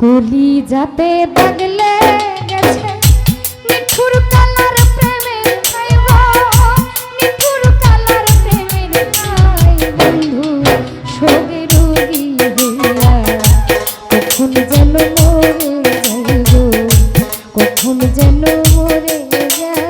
কলি যাতে বদলে গেছে মিঠুর কালার প্রেমে মিঠুর কালার প্রেমে বন্ধু সবে রোগী হইয়া কখন যেন মরে যাইব, কখন যেন মরে যায়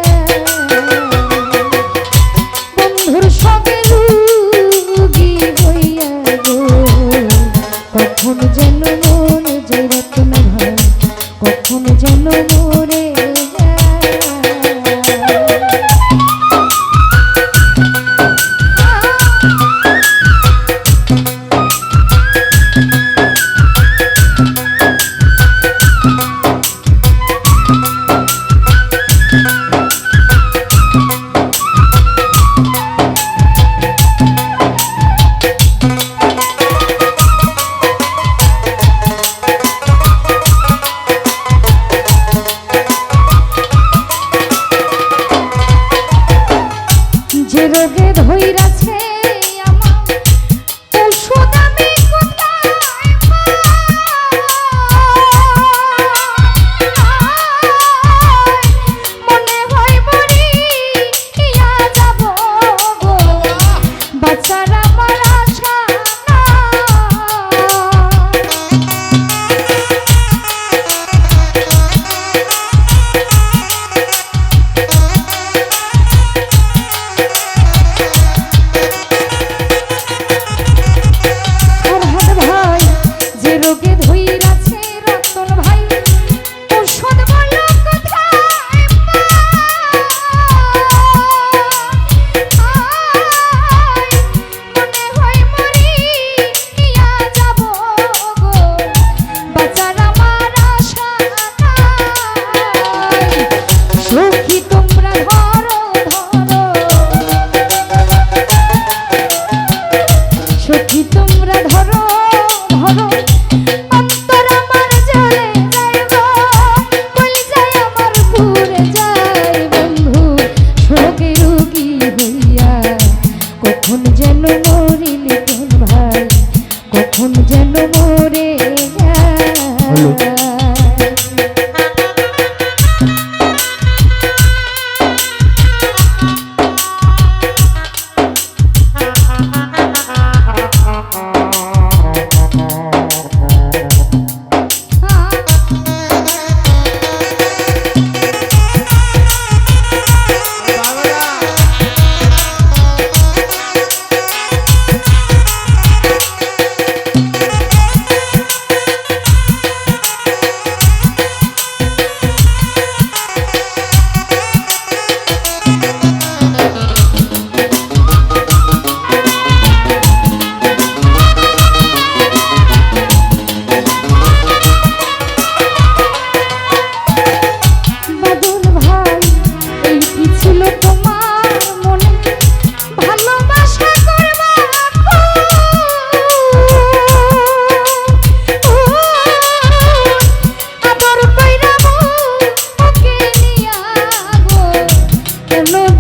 Can't